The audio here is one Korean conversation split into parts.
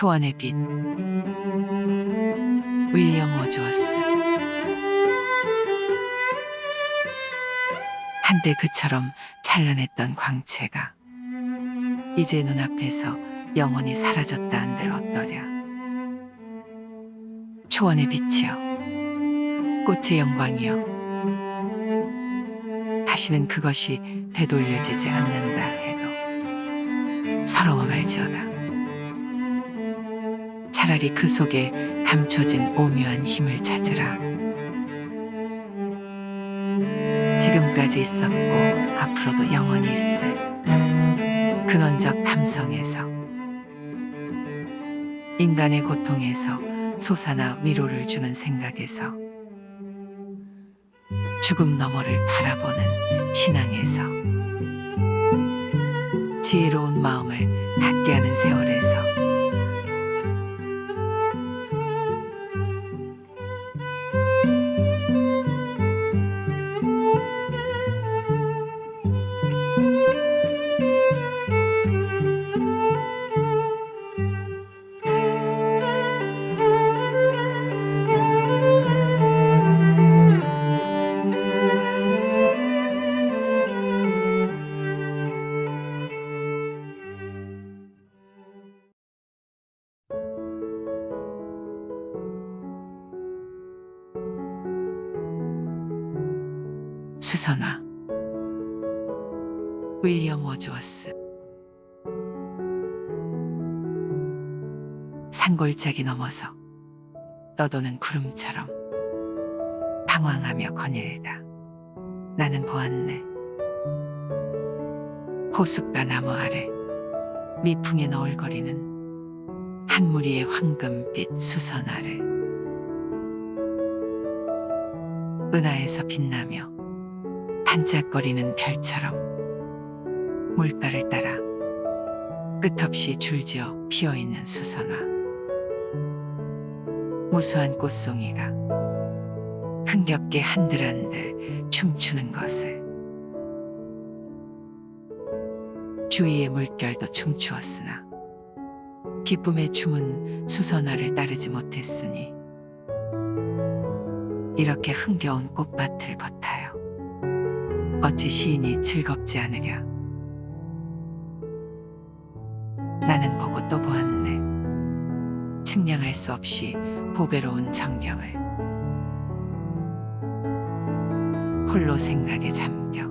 초원의 빛. 윌리엄 워즈워스. 한때 그처럼 찬란했던 광채가 이제 눈앞에서 영원히 사라졌다 한들 어떠랴. 초원의 빛이여 꽃의 영광이여 다시는 그것이 되돌려지지 않는다 해도 서러워 말지어다 차라리 그 속에 감춰진 오묘한 힘을 찾으라. 지금까지 있었고 앞으로도 영원히 있을 근원적 탐성에서 인간의 고통에서 솟아나 위로를 주는 생각에서 죽음 너머를 바라보는 신앙에서 지혜로운 마음을 갖게 하는 세월에서 수선화 윌리엄 워즈워스. 산골짜기 넘어서 떠도는 구름처럼 방황하며 거닐다. 나는 보았네. 호숫가 나무 아래 미풍에 너울거리는 한 무리의 황금빛 수선화를 은하에서 빛나며 반짝거리는 별처럼 물가를 따라 끝없이 줄지어 피어있는 수선화 무수한 꽃송이가 흥겹게 한들한들 춤추는 것을 주위의 물결도 춤추었으나 기쁨의 춤은 수선화를 따르지 못했으니 이렇게 흥겨운 꽃밭을 버타요. 어찌 시인이 즐겁지 않으랴. 나는 보고 또 보았네. 측량할 수 없이 보배로운 정경을. 홀로 생각에 잠겨.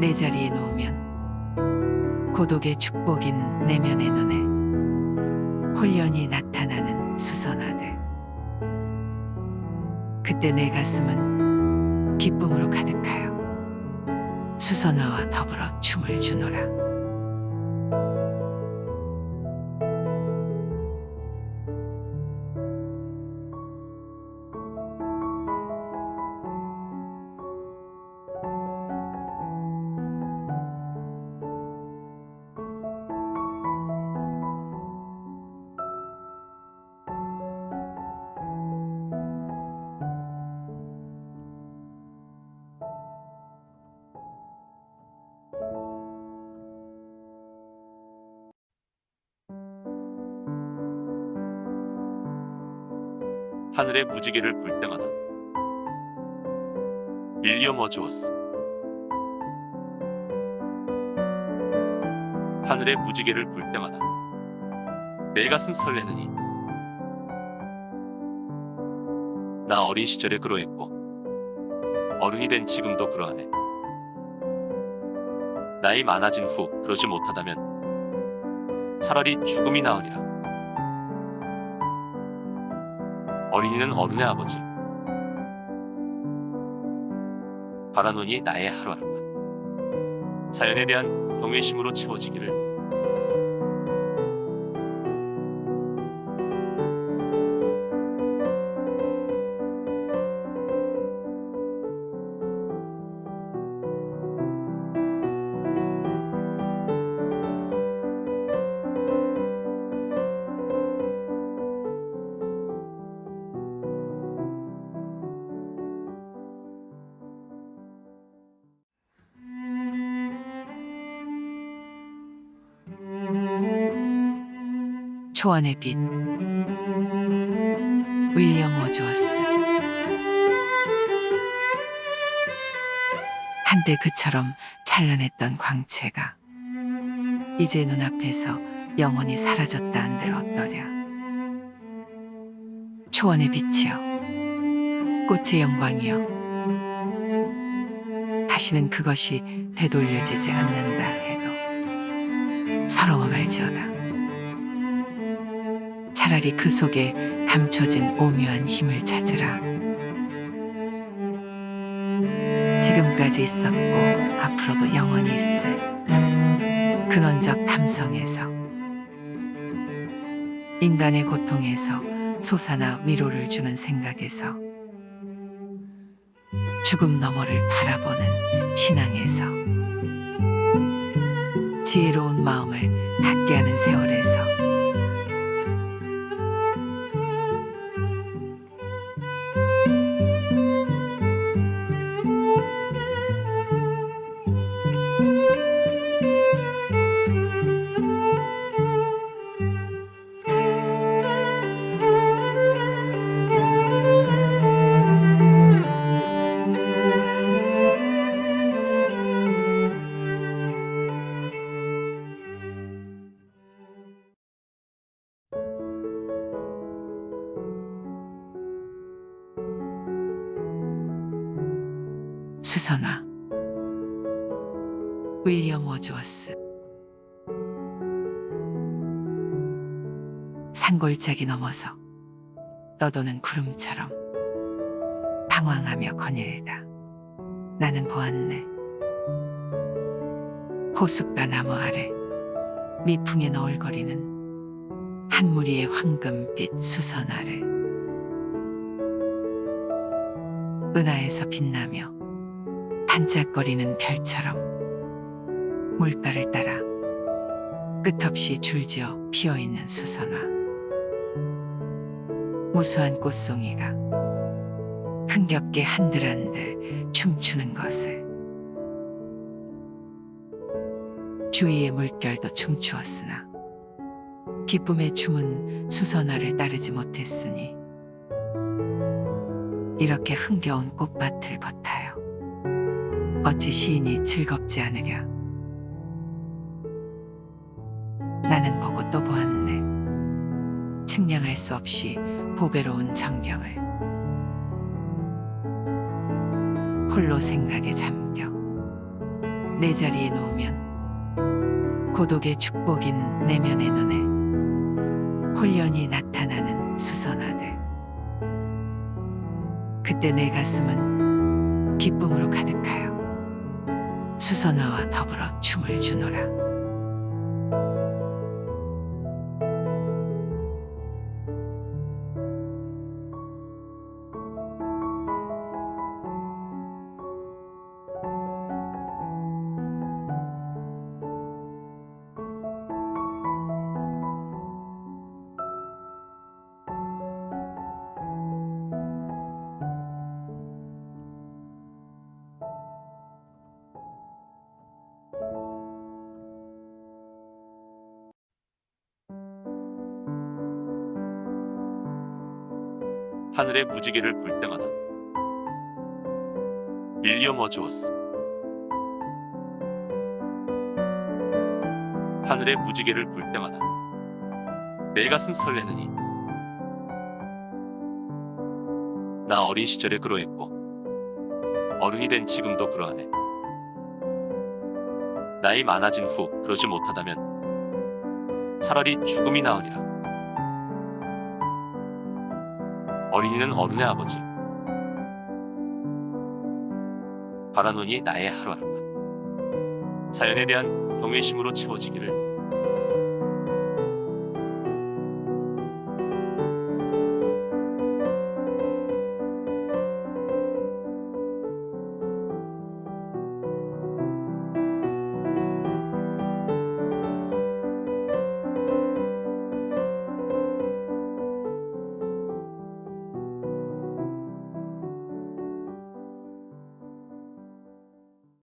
내 자리에 놓으면 고독의 축복인 내면의 눈에 홀연히 나타나는 수선화들. 그때 내 가슴은 기쁨으로 가득하여 수선화와 더불어 춤을 추노라. 하늘의 무지개를 볼 때마다. 윌리엄 워즈워스. 하늘의 무지개를 볼 때마다 내 가슴 설레느니. 나 어린 시절에 그러했고 어른이 된 지금도 그러하네. 나이 많아진 후 그러지 못하다면 차라리 죽음이 나으리라 어린이는 어른의 아버지. 바라노니 나의 하루하루가 자연에 대한 경외심으로 채워지기를 초원의 빛. 윌리엄 워즈워스. 한때 그처럼 찬란했던 광채가 이제 눈앞에서 영원히 사라졌다 한들 어떠랴. 초원의 빛이여 꽃의 영광이여 다시는 그것이 되돌려지지 않는다 해도 서러워 말지어다 차라리 그 속에 감춰진 오묘한 힘을 찾으라. 지금까지 있었고 앞으로도 영원히 있을 근원적 탐성에서 인간의 고통에서 솟아나 위로를 주는 생각에서 죽음 너머를 바라보는 신앙에서 지혜로운 마음을 갖게 하는 세월에서 수선화 윌리엄 워즈워스. 산골짜기 넘어서 떠도는 구름처럼 방황하며 거닐다. 나는 보았네. 호숫가 나무 아래 미풍에 너울거리는 한 무리의 황금빛 수선화를 은하에서 빛나며 반짝거리는 별처럼 물가를 따라 끝없이 줄지어 피어있는 수선화 무수한 꽃송이가 흥겹게 한들한들 춤추는 것을 주위의 물결도 춤추었으나 기쁨의 춤은 수선화를 따르지 못했으니 이렇게 흥겨운 꽃밭을 버타요. 어찌 시인이 즐겁지 않으랴. 나는 보고 또 보았네. 측량할 수 없이 보배로운 정경을. 홀로 생각에 잠겨. 내 자리에 놓으면 고독의 축복인 내면의 눈에 홀연히 나타나는 수선화들. 그때 내 가슴은 기쁨으로 가득하여 수선화와 더불어 춤을 주노라. 하늘의 무지개를 볼 때마다 윌리엄 워즈워스 하늘의 무지개를 볼 때마다 내 가슴 설레느니 나 어린 시절에 그러했고 어른이 된 지금도 그러하네. 나이 많아진 후 그러지 못하다면 차라리 죽음이 나으리라 어린이는 어른의 아버지. 바라노니 나의 하루하루가 자연에 대한 경외심으로 채워지기를